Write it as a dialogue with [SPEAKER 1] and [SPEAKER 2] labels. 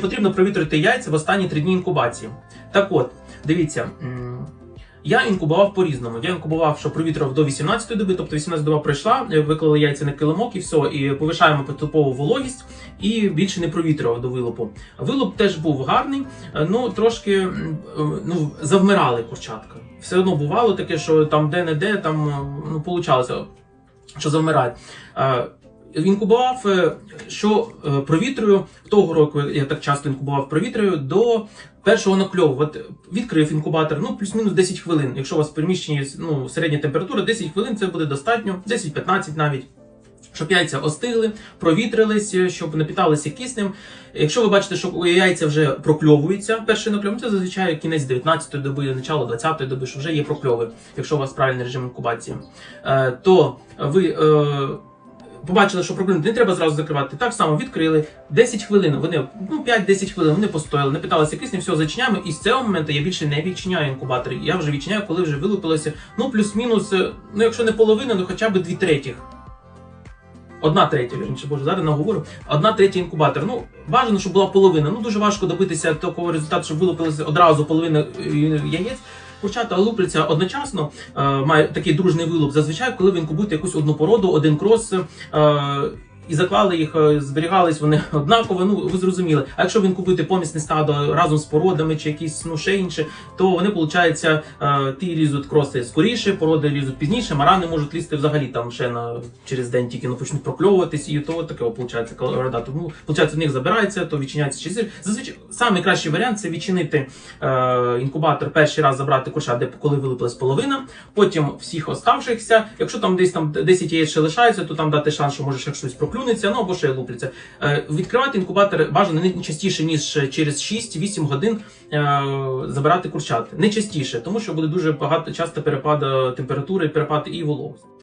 [SPEAKER 1] Потрібно провітрити яйця в останні три дні інкубації. Так от, дивіться. Я інкубував по-різному. Я інкубував, що провітрював до 18 доби, тобто 18 доба пройшла, е, виклали яйця на килимок і все, і повишаємо поступову вологість і більше не провітрював до вилупу. Вилуп теж був гарний, е, ну трошки е, ну, завмирали курчатка. Все одно бувало таке, що там де-не-де, там ну, получалося, що завмирають. Е, Інкубував, е, що е, провітрюю того року, я так часто інкубував провітрюю до першого накльову. От відкрив інкубатор, ну плюс-мінус 10 хвилин. Якщо у вас в приміщенні ну, середня температура, 10 хвилин це буде достатньо, 10-15 навіть. Щоб яйця остигли, провітрились, щоб напіталися киснем. Якщо ви бачите, що яйця вже прокльовуються, перший накльов, ну, це зазвичай кінець 19-ї доби, начало 20-ї доби, що вже є прокльови, якщо у вас правильний режим інкубації, е, то ви е, побачили, що проблем не треба зразу закривати. Так само відкрили 10 хвилин. Вони ну 5-10 хвилин вони постояли, напиталися киснем, все зачиняємо. І з цього моменту я більше не відчиняю інкубатор. Я вже відчиняю, коли вже вилупилося. Ну плюс-мінус, е, ну якщо не половина, то хоча б дві третіх. Одна третя, вірніше, боже, зараз наговорю. Одна третя інкубатор. Ну, бажано, щоб була половина. Ну, дуже важко добитися такого результату, щоб вилупилося одразу половина е, яєць. Курчата лупляться одночасно, е, має такий дружний вилуп. Зазвичай, коли ви інкубуєте якусь одну породу, один крос. І заклали їх, е, зберігались вони однаково. Ну ви зрозуміли. А якщо ви інкубуєте помісне стадо разом з породами чи якісь ну ще інше, то вони виходить, е, ті лізуть кроси скоріше, породи лізуть пізніше, марани можуть лізти взагалі там ще на через день тільки ну, почнуть прокльовуватись, і то таке виходить колорода. Тому виходить, в них забирається, то відчиняється через Зазвичай самий кращий варіант це відчинити е, інкубатор перший раз забрати курча, де коли вилупилась половина, потім всіх оставшихся. Якщо там десь там 10 яєць ще лишається, то там дати шанс, що може ще щось проклюнеться, ну або ще лупляться. Е, відкривати інкубатор бажано не частіше ніж через 6-8 годин е, забирати курчат. Не частіше, тому що буде дуже багато часто перепад температури, перепад і вологості.